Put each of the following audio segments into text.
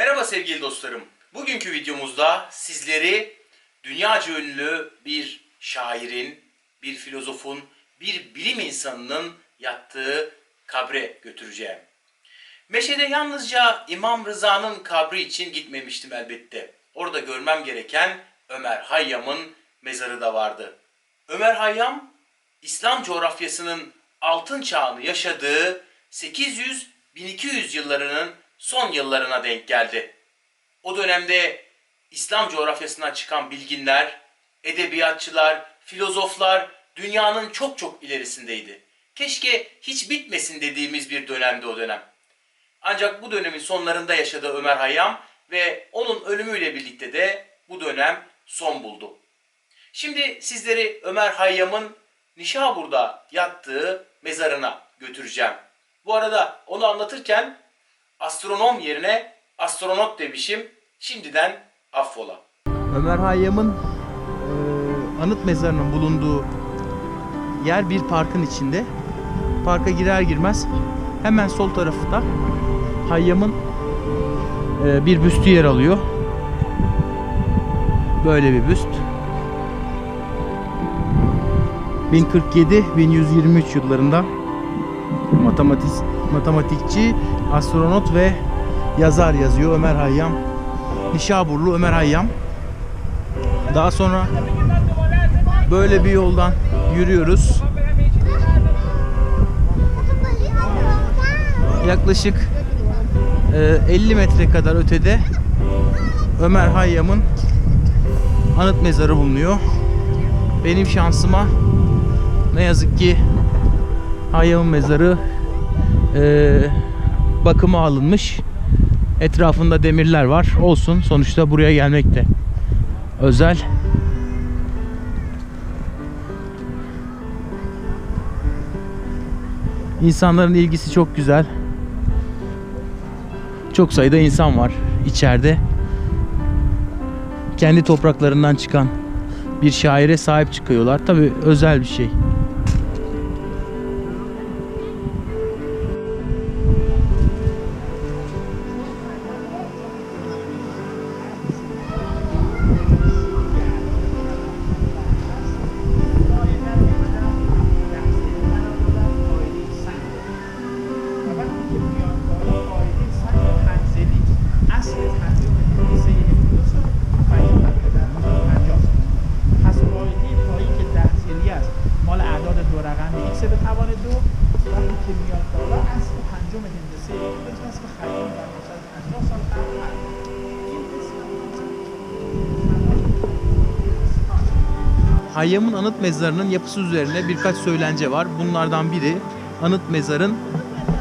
Merhaba sevgili dostlarım. Bugünkü videomuzda sizleri dünyaca ünlü bir şairin, bir filozofun, bir bilim insanının yattığı kabre götüreceğim. Meşe'de yalnızca İmam Rıza'nın kabri için gitmemiştim elbette. Orada görmem gereken Ömer Hayyam'ın mezarı da vardı. Ömer Hayyam, İslam coğrafyasının altın çağını yaşadığı 800-1200 yıllarının son yıllarına denk geldi. O dönemde İslam coğrafyasından çıkan bilginler, edebiyatçılar, filozoflar dünyanın çok çok ilerisindeydi. Keşke hiç bitmesin dediğimiz bir dönemdi o dönem. Ancak bu dönemin sonlarında yaşadı Ömer Hayyam ve onun ölümüyle birlikte de bu dönem son buldu. Şimdi sizleri Ömer Hayyam'ın Nişabur'da yattığı mezarına götüreceğim. Bu arada onu anlatırken astronom yerine astronot demişim. Şimdiden affola. Ömer Hayyam'ın e, anıt mezarının bulunduğu yer bir parkın içinde. Parka girer girmez hemen sol tarafta Hayyam'ın e, bir büstü yer alıyor. Böyle bir büst. 1047-1123 yıllarında matematik, matematikçi, astronot ve yazar yazıyor Ömer Hayyam. Nişaburlu Ömer Hayyam. Daha sonra böyle bir yoldan yürüyoruz. Yaklaşık e, 50 metre kadar ötede Ömer Hayyam'ın anıt mezarı bulunuyor. Benim şansıma ne yazık ki Hayyam'ın mezarı e, bakıma alınmış. Etrafında demirler var. Olsun sonuçta buraya gelmek de özel. İnsanların ilgisi çok güzel. Çok sayıda insan var içeride. Kendi topraklarından çıkan bir şaire sahip çıkıyorlar. Tabi özel bir şey. Hayyam'ın anıt mezarının yapısı üzerine birkaç söylence var. Bunlardan biri anıt mezarın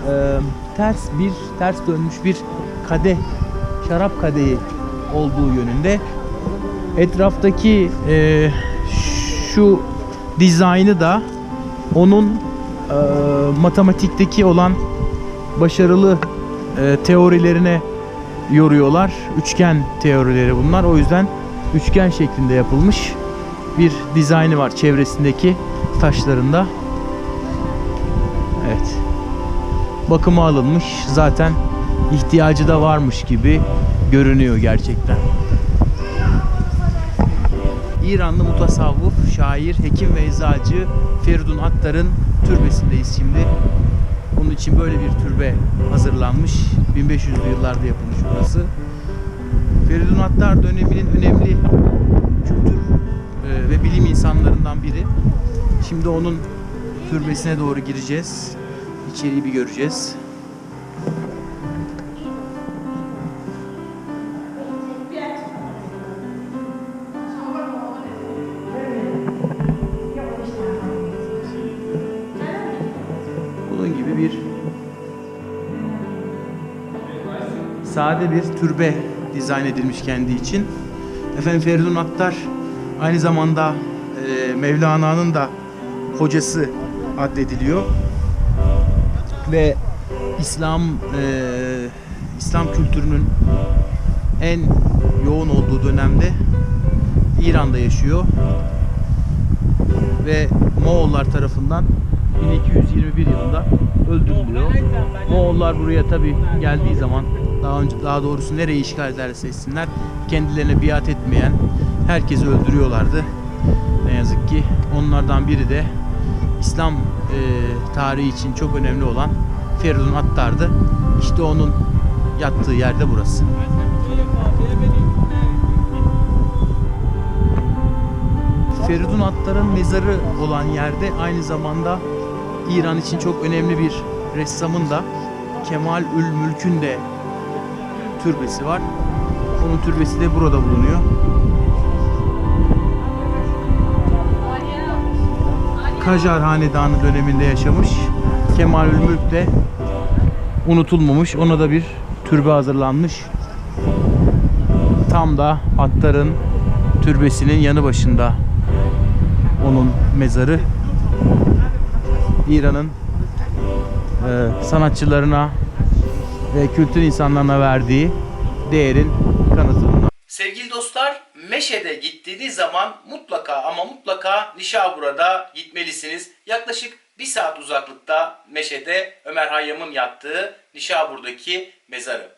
e, ters bir ters dönmüş bir kadeh, şarap kadehi olduğu yönünde. Etraftaki e, şu dizaynı da onun e, matematikteki olan başarılı e, teorilerine yoruyorlar. Üçgen teorileri bunlar. O yüzden üçgen şeklinde yapılmış bir dizaynı var çevresindeki taşlarında. Evet. Bakıma alınmış. Zaten ihtiyacı da varmış gibi görünüyor gerçekten. İranlı mutasavvuf, şair, hekim ve eczacı Feridun Attar'ın türbesindeyiz şimdi. Onun için böyle bir türbe hazırlanmış. 1500'lü yıllarda yapılmış burası. Feridun Attar döneminin önemli kültür e, ve bilim insanlarından biri. Şimdi onun türbesine doğru gireceğiz. İçeriği bir göreceğiz. Bunun gibi bir sade bir türbe dizayn edilmiş kendi için. Efendim Feridun Attar aynı zamanda e, Mevlana'nın da hocası addediliyor. Ve İslam e, İslam kültürünün en yoğun olduğu dönemde İran'da yaşıyor. Ve Moğollar tarafından 1221 yılında öldürülüyor. Moğollar buraya tabi geldiği zaman daha önce daha doğrusu nereyi işgal ederse etsinler kendilerine biat etmeyen herkesi öldürüyorlardı. Ne yazık ki onlardan biri de İslam e, tarihi için çok önemli olan Feridun Attar'dı. İşte onun yattığı yerde burası. Feridun Attar'ın mezarı olan yerde aynı zamanda İran için çok önemli bir ressamın da Kemal Ül Mülk'ün de türbesi var. Onun türbesi de burada bulunuyor. Kajar Hanedanı döneminde yaşamış. Kemal Ül Mülk de unutulmamış. Ona da bir türbe hazırlanmış. Tam da Attar'ın türbesinin yanı başında onun mezarı. İran'ın e, sanatçılarına ve kültür insanlarına verdiği değerin kanıtı. Sevgili dostlar, Meşe'de gittiğiniz zaman mutlaka ama mutlaka Nişabur'a gitmelisiniz. Yaklaşık bir saat uzaklıkta Meşe'de Ömer Hayyam'ın yattığı Nişabur'daki mezarı.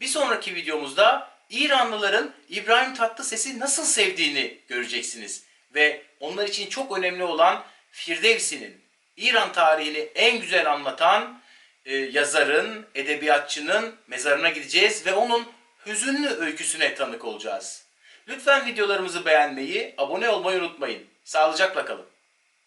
Bir sonraki videomuzda İranlıların İbrahim Tatlıses'i nasıl sevdiğini göreceksiniz. Ve onlar için çok önemli olan Firdevsi'nin, İran tarihini en güzel anlatan e, yazarın, edebiyatçının mezarına gideceğiz ve onun hüzünlü öyküsüne tanık olacağız. Lütfen videolarımızı beğenmeyi, abone olmayı unutmayın. Sağlıcakla kalın.